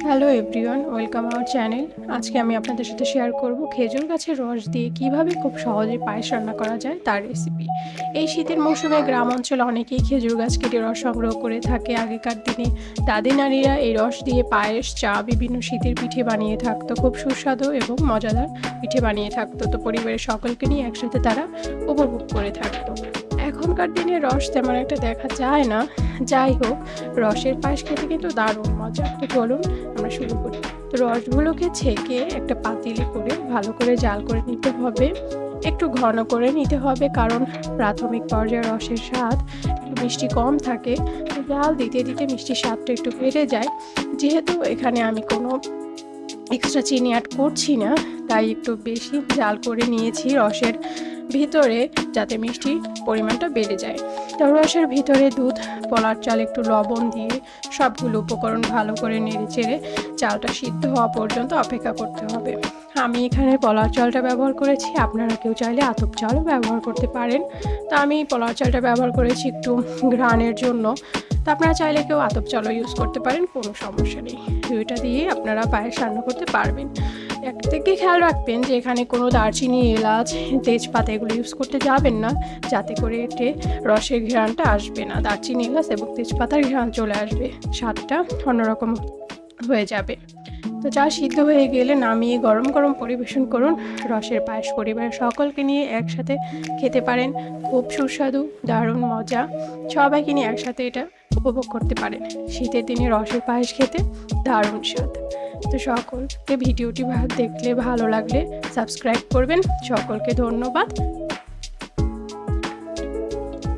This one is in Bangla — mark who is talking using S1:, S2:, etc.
S1: Hello everyone welcome our channel আজকে আমি আপনাদের সাথে শেয়ার করব খেজুর গাছের রস দিয়ে কীভাবে খুব সহজে পায়েস রান্না করা যায় তার রেসিপি এই শীতের মৌসুমে গ্রাম অঞ্চলে অনেকেই খেজুর গাছ কেটে রস সংগ্রহ করে থাকে। আগেকার দিনে দাদি নারীরা এই রস দিয়ে পায়েস, চা, বিভিন্ন শীতের পিঠে বানিয়ে থাকতো। খুব সুস্বাদু এবং মজাদার পিঠে বানিয়ে থাকতো। তো পরিবারের সকলকে নিয়ে একসাথে তারা উপভোগ করে থাকতো। এখনকার দিনে রস তেমন একটা দেখা যায় না। যাই হোক, রসের পায়েস খেতে কিন্তু দারুণ মজা। তো চলুন আমরা শুরু করি। তো রসগুলোকে ছেঁকে একটা পাতিলে করে ভালো করে জাল করে নিতে হবে। একটু ঘন করে নিতে হবে কারণ প্রাথমিক পর্যায়ে রসের স্বাদ একটু মিষ্টি কম থাকে। জাল দিতে দিতে মিষ্টির স্বাদটা একটু বেড়ে যায়। যেহেতু এখানে আমি কোনো এক্সট্রা চিনি অ্যাড করছি না, তাই একটু বেশি জাল করে নিয়েছি রসের ভিতরে যাতে মিষ্টির পরিমাণটা বেড়ে যায়। তো রসের ভিতরে দুধ, পলার চাল, একটু লবণ দিয়ে সবগুলো উপকরণ ভালো করে নেড়ে চেড়ে চালটা সিদ্ধ হওয়া পর্যন্ত অপেক্ষা করতে হবে। আমি এখানে পলার চালটা ব্যবহার করেছি, আপনারা কেউ চাইলে আতপ চালও ব্যবহার করতে পারেন। তো আমি পলার চালটা ব্যবহার করেছি একটু ঘ্রাণের জন্য। তো আপনারা চাইলে কেউ আতপ চালও ইউজ করতে পারেন, কোনো সমস্যা নেই। দুইটা দিয়ে আপনারা পায়েস রান্না করতে পারবেন। একদিকে খেয়াল রাখবেন যে এখানে কোনো দারচিনি, এলাচ, তেজপাতা এগুলো ইউজ করতে যাবেন না, যাতে করে এতে রসের ঘ্রাণটা আসবে না। দারচিনি, এলাচ এবং তেজপাতার ঘ্রাণ চলে আসবে, স্বাদটা অন্যরকম হয়ে যাবে। তো চা সিদ্ধ হয়ে গেলে নামিয়ে গরম গরম পরিবেশন করুন। রসের পায়েস পরিবারের সকলকে নিয়ে একসাথে খেতে পারেন। খুব সুস্বাদু, দারুণ মজা। সবাইকে নিয়ে একসাথে এটা উপভোগ করতে পারেন শীতের দিনে রসের পায়েস খেতে দারুণ স্বাদ। তো সকলকে ভিডিওটি দেখলে ভালো লাগলে সাবস্ক্রাইব করবেন। সকলকে ধন্যবাদ।